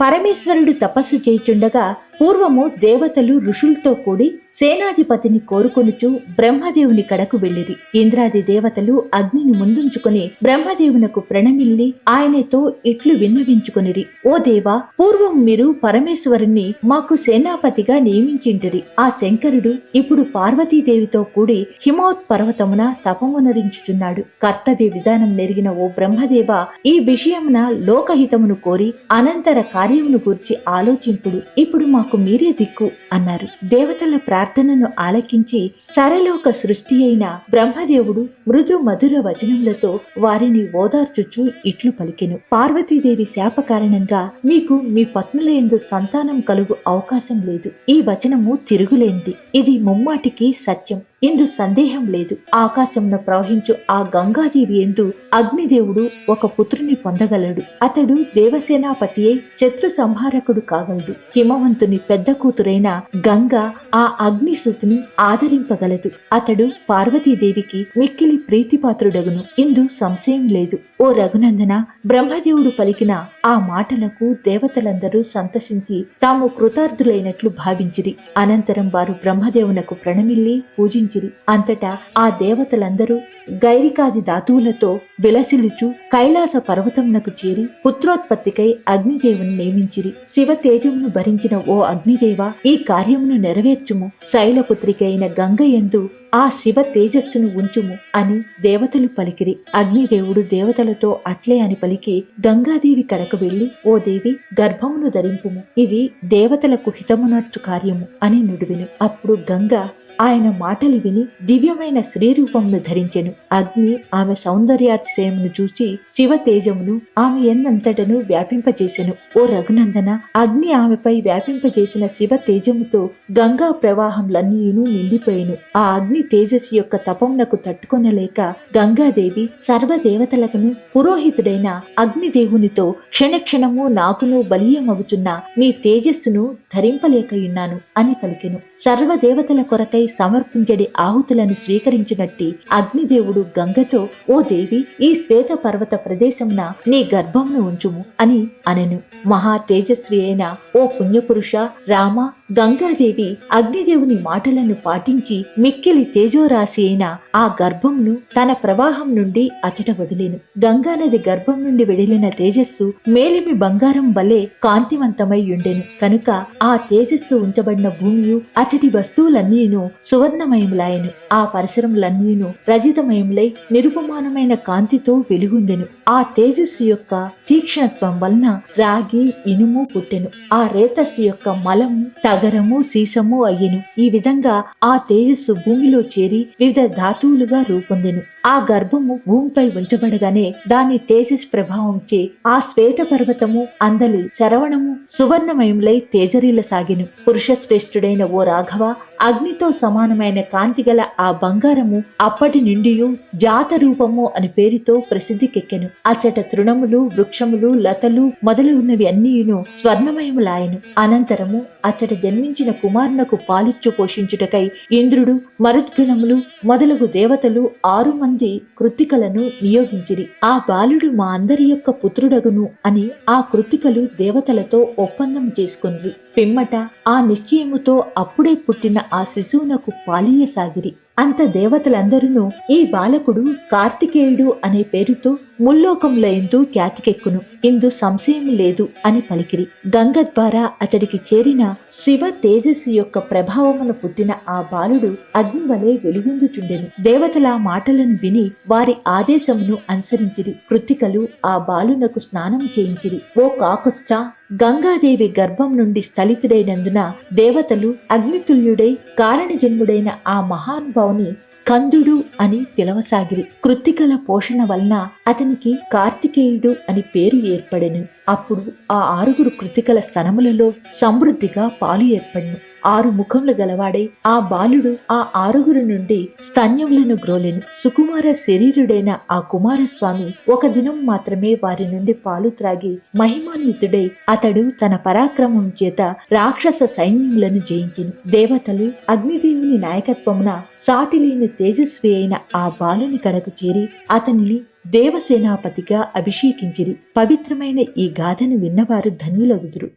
పరమేశ్వరుడు తపస్సు చేయుచుండగా పూర్వము దేవతలు ఋషులతో కూడి సేనాధిపతిని కోరుకొనుచు బ్రహ్మదేవుని కడకు వెళ్ళిరి. ఇంద్రాది దేవతలు అగ్నిని ముందుంచుకుని బ్రహ్మదేవునకు ప్రణమిల్లి ఆయనతో ఇట్లు విన్నవించుకొనిరి. ఓ దేవా పూర్వం మీరు పరమేశ్వరుణ్ణి మాకు సేనాపతిగా నియమించింటిరి. ఆ శంకరుడు ఇప్పుడు పార్వతీదేవితో కూడి హిమోత్ పర్వతమున తపమునరించుచున్నాడు. కర్తవ్య విధానం నెరిగిన ఓ బ్రహ్మదేవ ఈ విషయమున లోకహితమును కోరి అనంతర కార్యమును గూర్చి ఆలోచింపుడు. ఇప్పుడు మాకు మీరే దిక్కు అన్నారు. దేవతల ప్రార్థనను ఆలకించి సరలోక సృష్టి అయిన బ్రహ్మదేవుడు మృదు మధుర వచనములతో వారిని ఓదార్చుచు ఇట్లు పలికెను. పార్వతీదేవి శాప కారణంగా మీకు మీ పత్నులందు సంతానం కలుగు అవకాశం లేదు. ఈ వచనము తిరుగులేంది ఇది ముమ్మాటికి సత్యం. ఇందు సందేహం లేదు. ఆకాశంలో ప్రవహించు ఆ గంగాదేవి ఎందు అగ్నిదేవుడు ఒక పుత్రుని పొందగలడు. అతడు దేవసేనాపతి అయి శత్రు సంహారకుడు కాగలడు. హిమవంతుని పెద్ద కూతురైన గంగ ఆ అగ్నిశుతిని ఆదరింపగలదు. అతడు పార్వతీదేవికి మిక్కిలి ప్రీతిపాత్రుడగును. ఇందు సంశయం లేదు. ఓ రఘునందన బ్రహ్మదేవుడు పలికిన ఆ మాటలకు దేవతలందరూ సంతసించి తాము కృతార్థులైనట్లు భావించిరి. అనంతరం వారు బ్రహ్మదేవునకు ప్రణమిల్లి పూజించిరి అంతటా ఆ దేవతలందరూ గైరికాది ధాతువులతో విలసిలుచు కైలాస పర్వతమునకు చేరి పుత్రోత్పత్తికై అగ్నిదేవుని నియమించిరి. శివ తేజమును భరించిన ఓ అగ్నిదేవ ఈ కార్యమును నెరవేర్చుము. శైలపుత్రికైన గంగ ఎందు ఆ శివ తేజస్సును ఉంచుము అని దేవతలు పలికిరి. అగ్నిదేవుడు దేవతలతో అట్లే అని పలికి గంగాదేవి కడకు వెళ్ళి ఓ దేవి గర్భమును ధరింపుము. ఇది దేవతలకు హితమునర్చు కార్యము అని నుడివిను. అప్పుడు గంగ ఆయన మాటలు విని దివ్యమైన శ్రీరూపమును ధరించెను. అగ్ని ఆమె సౌందర్యాతిశయమును చూచి శివ తేజమును ఆమె ఎన్నంతటను వ్యాపింపజేసెను. ఓ రఘునందన అగ్ని ఆమెపై వ్యాపింపజేసిన శివ తేజముతో గంగా ప్రవాహంలన్నీను నిండిపోయెను. ఆ అగ్ని తేజస్సు యొక్క తపమునకు తట్టుకొనలేక గంగాదేవి సర్వదేవతలకును పురోహితుడైన అగ్నిదేవునితో క్షణక్షణము నాకును బలీయమగుచున్న నీ తేజస్సును ధరింపలేకయున్నాను అని పలికెను. సర్వదేవతల కొరకై సమర్పించడి ఆహుతులను స్వీకరించినట్టి అగ్నిదేవుడు గంగతో ఓ దేవి ఈ శ్వేత పర్వత ప్రదేశమున నీ గర్భమును ఉంచుము అని అనెను. మహా తేజస్వి అయిన ఓ పుణ్యపురుష రామ గంగాదేవి అగ్నిదేవుని మాటలను పాటించి మిక్కిలి తేజోరాశి అయిన ఆ గర్భంను తన ప్రవాహం నుండి అచట వదిలేను. గంగానది గర్భం నుండి వెడిలిన తేజస్సు మేలిమి బంగారం వలె కాంతివంతమై ఉండెను కనుక ఆ తేజస్సు ఉంచబడిన భూమియు అచటి వస్తువులన్నీను సువర్ణమయములాయను. ఆ పరిసరములన్నీను రజితమయములై నిరుపమానమైన కాంతితో వెలుగుందెను. ఆ తేజస్సు యొక్క తీక్షణత్వం వలన రాగి ఇనుము పుట్టెను. ఆ రేతస్సు యొక్క మలము తగరము సీసము అయ్యెను. ఈ విధంగా ఆ తేజస్సు భూమిలో చేరి వివిధ ధాతువులుగా రూపొందెను. ఆ గర్భము భూమిపై ఉంచబడగానే దాని తేజస్ ప్రభావంచే ఆ శ్వేత పర్వతము అందలి శరవణము సువర్ణమయములై తేజరీల సాగిను పురుష శ్రేష్ఠుడైన ఓ రాఘవ అగ్నితో సమానమైన కాంతిగల ఆ బంగారము అప్పటి నుండి జాత రూపము అని పేరుతో ప్రసిద్ధికెక్కెను. అచ్చట తృణములు వృక్షములు లతలు మొదలగున్నవి అన్నీయును స్వర్ణమయములాయను. అనంతరము అచ్చట జన్మించిన కుమారునకు పాలిచ్చు పోషించుటకై ఇంద్రుడు మరుద్గణములు మొదలగు దేవతలు ఆరు మంది కృత్తికలను నియోగించిరి. ఆ బాలుడు మా అందరి యొక్క పుత్రుడగును అని ఆ కృత్తికలు దేవతలతో ఒప్పందం చేసుకుంది పిమ్మట ఆ నిశ్చయముతో అప్పుడే పుట్టిన ఆ శిశువునకు పాలీయసాగిరి అంత దేవతలందరూ ఈ బాలకుడు కార్తికేయుడు అనే పేరుతో ముల్లోకంలయందు ఖ్యాతికెక్కును. ఇందు సంశయం లేదు అని పలికిరి. గంగ ద్వారా అతడికి చేరిన శివ తేజస్సు యొక్క ప్రభావమున పుట్టిన ఆ బాలుడు అగ్ని వలె వెలుగొందుచుండెను దేవతల మాటలను విని వారి ఆదేశమును అనుసరించిరి. కృతికలు ఆ బాలునకు స్నానం చేయించిరి. ఓ కాకుస్థ గంగాదేవి గర్భం నుండి స్థలితుడైనందున దేవతలు అగ్నితుల్యుడై కారణజన్ముడైన ఆ మహానుభావుని స్కందుడు అని పిలవసాగిరి. కృత్తికల పోషణ వలన అతని అతనికి కార్తికేయుడు అని పేరు ఏర్పడెను. అప్పుడు ఆ ఆరుగురు కృతికల స్తనములలో సమృద్ధిగా పాలు ఏర్పడను. ఆరు ముఖములు గలవాడై ఆ బాలుడు ఆ ఆరుగురు నుండి స్తన్యములను గ్రోలెను. సుకుమార శరీరుడైన ఆ కుమారస్వామి ఒక దినం మాత్రమే వారి నుండి పాలు త్రాగి మహిమాన్వితుడై అతడు తన పరాక్రమం చేత రాక్షస సైన్యములను జయించెను. దేవతలు అగ్నిదేవుని నాయకత్వమున సాటిలేని తేజస్వి అయిన ఆ బాలుని కడకు చేరి అతనిని దేవసేనాపతిగా అభిషేకించిరి. పవిత్రమైన ఈ గాథను విన్నవారు ధన్యులగుదురు.